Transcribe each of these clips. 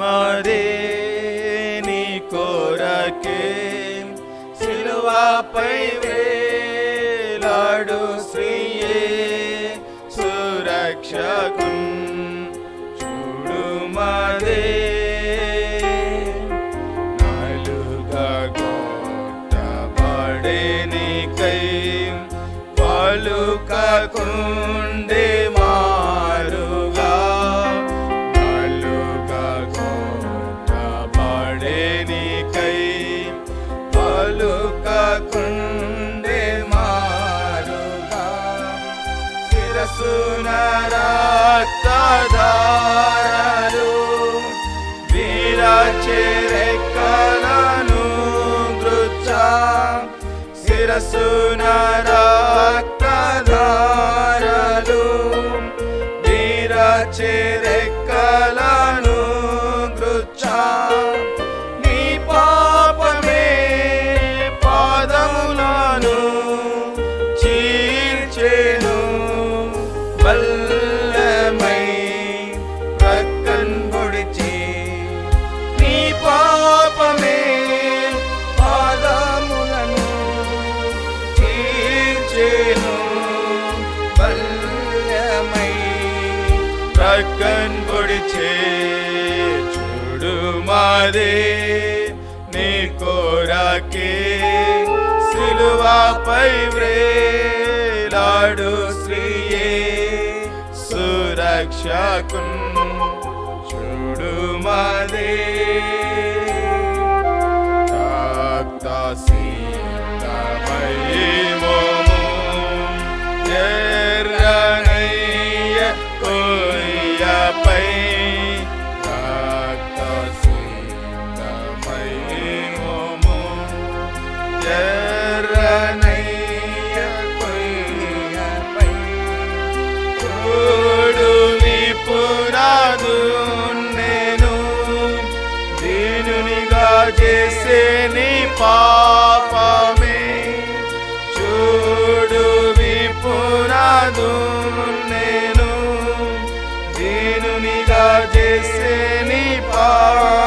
మరే నీ కోరకే సిలువాపై వేలాడు శ్రీయే సురక్షకు చూడు మరే నాలుగా శిరసున వీరచే వీర చెరెక్కలను శిరసున రక్తధారలు వీర ప్రక్కన్ పొడిచే చూడు మాదే నీ కోరాకే సిలువాపై వ్రేలాడు శ్రీయే సురక్షకున్ చూడు మాదే రక్త 飞 Seni Par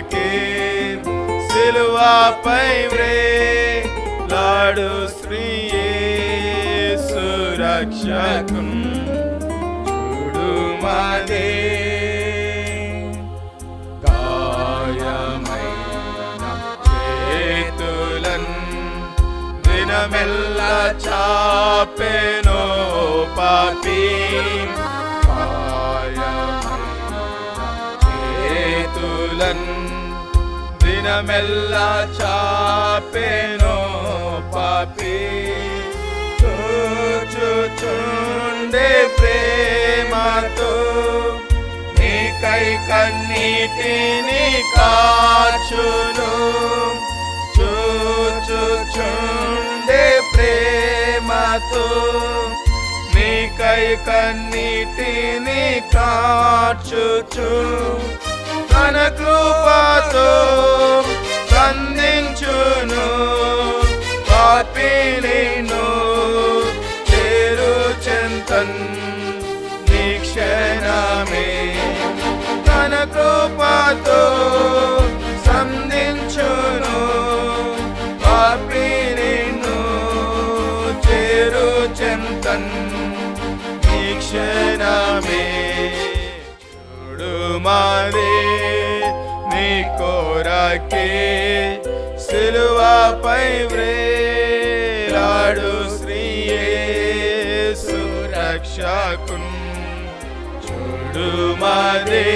కోరాకే సిలువపై వ్రే లాడు శ్రీయే సురక్షకున్ చూడు మాదే. గాయమైన చేతులన్ దినమెల్ల చాపెనో పాపీ. దినమెల్ల చాపెనో పాపి. చూచుచుండే ప్రేమతో నీకై కన్నీటిని కాచును. చూచుచుండే ప్రేమతో నీకై కన్నీటిని కాచుచు. తన కృపతో సంధించును పాపినిను చేరు చెంతన్ నిక్షణమే తన కృపతో సంధించును పాపినిను చేరు చెంతన్ నిక్షణమే చూడు మాదే కోరాకే సిలువపై వ్రేలాడు శ్రీయే సురక్షకున్ చూడు మాదే